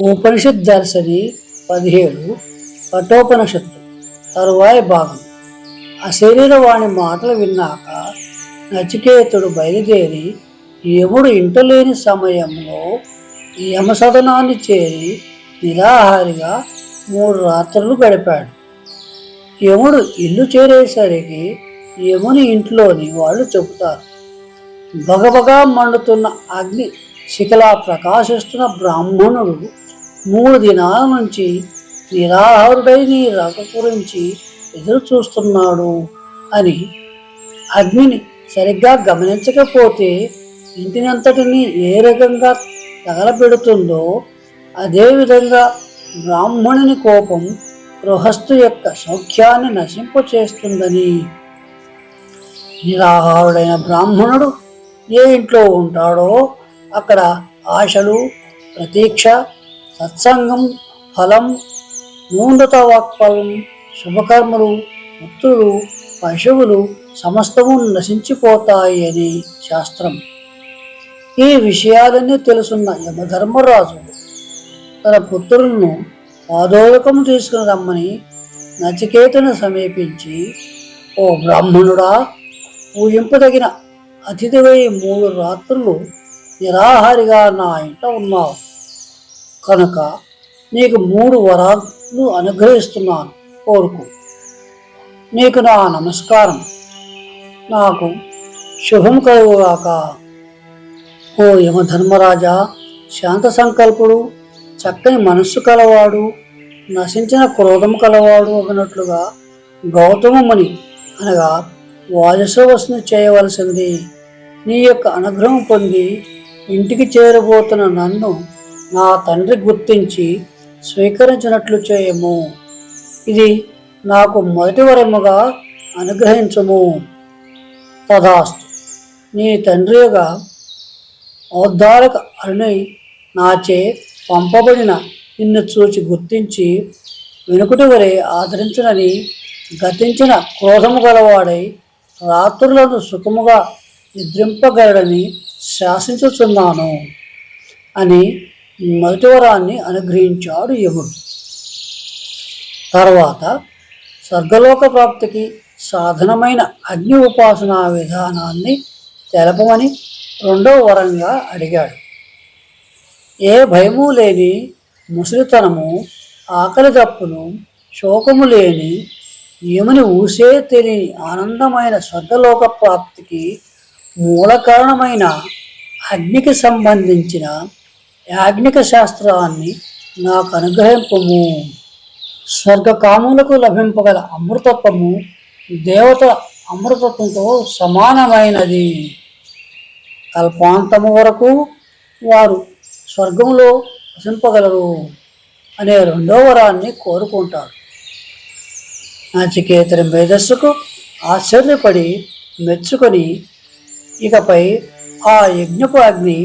ఉపనిషత్ దర్శని పదిహేడు కఠోపనిషత్తు తరువాయి భాగం. అశరీరవాణి మాటలు విన్నాక నచికేతుడు బయలుదేరి యముడు ఇంటలేని సమయంలో యమసదనాన్ని చేరి నిరాహారిగా మూడు రాత్రులు గడిపాడు. యముడు ఇల్లు చేరేసరికి యముని ఇంట్లోని వాళ్ళు చెబుతారు. బగబగా మండుతున్న అగ్ని శిఖలా ప్రకాశిస్తున్న బ్రాహ్మణుడు మూడు దినాల నుంచి నిరాహారుడై నీ రాక గురించి ఎదురు చూస్తున్నాడు అని అగ్నిని సరిగ్గా గమనించకపోతే ఇంటినంతటిని ఏ రకంగా తగలబెడుతుందో అదేవిధంగా బ్రాహ్మణుని కోపం గృహస్థు యొక్క సౌఖ్యాన్ని నశింపచేస్తుందని. నిరాహారుడైన బ్రాహ్మణుడు ఏ ఇంట్లో ఉంటాడో అక్కడ ఆశలు ప్రతీక్ష సత్సంగం ఫలం నూనత వాక్ఫలం శుభకర్మలు పుత్రులు పశువులు సమస్తము నశించిపోతాయి అని శాస్త్రం. ఈ విషయాలన్నీ తెలుసున్న యమధర్మరాజు తన పుత్రులను పాదోదకం తీసుకుని రమ్మని నచికేతను సమీపించి ఓ బ్రాహ్మణుడా పూజింపదగిన అతిథివై మూడు రాత్రులు నిరాహారిగా నా ఇంట ఉన్నావు. కనుక నీకు మూడు వరాలు అనుగ్రహిస్తున్నాను కోరుకు. నీకు నా నమస్కారం. నాకు శుభం కలుగుగాక. ఓ యమధర్మరాజా శాంత సంకల్పుడు చక్కని మనస్సు కలవాడు నశించిన క్రోధం కలవాడు అన్నట్లుగా గౌతమముని అనగా వాజసవస్సును చేయవలసింది నీ యొక్క అనుగ్రహం పొంది ఇంటికి చేరబోతున్న నన్ను నా తండ్రి గుర్తించి స్వీకరించినట్లు చేయము. ఇది నాకు మొదటి వరముగా అనుగ్రహించము. తదాస్తు. నీ తండ్రిగా ఔద్ధారక అరుణి నాచే పంపబడిన నిన్ను చూచి గుర్తించి వెనుకటి వరే ఆదరించునని గతించిన క్రోధము గలవాడై రాత్రులను సుఖముగా నిద్రింపగలడని శాసించుచున్నాను అని మొదటి వరాన్ని అనుగ్రహించాడు యముడు తర్వాత స్వర్గలోక ప్రాప్తికి సాధనమైన అగ్ని ఉపాసనా విధానాన్ని తెలపమని రెండవ వరంగా అడిగాడు. ఏ భయము లేని ముసలితనము ఆకలి దప్పును శోకము లేని యముని ఊసే తెలియని ఆనందమైన స్వర్గలోక ప్రాప్తికి మూల కారణమైన అగ్నికి సంబంధించిన యాజ్ఞిక శాస్త్రాన్ని నాకు అనుగ్రహింపము. స్వర్గకాములకు లభింపగల అమృతత్వము దేవత అమృతత్వంతో సమానమైనది. కల్పాంతము వరకు వారు స్వర్గంలో వసింపగలరు అనే రెండో వరాన్ని కోరుకుంటారు. నచికేతరి మేధస్సుకు ఆశ్చర్యపడి మెచ్చుకొని ఇకపై ఆ యజ్ఞపు అగ్ని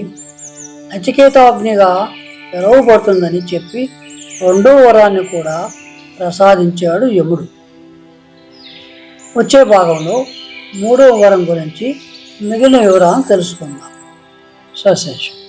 నచికేతాగ్నిగా తెరవబడుతుందని చెప్పి రెండో వరాన్ని కూడా ప్రసాదించాడు యముడు. వచ్చే భాగంలో మూడో వరం గురించి మిగిలిన వివరాలను తెలుసుకుందాం. సశేషం.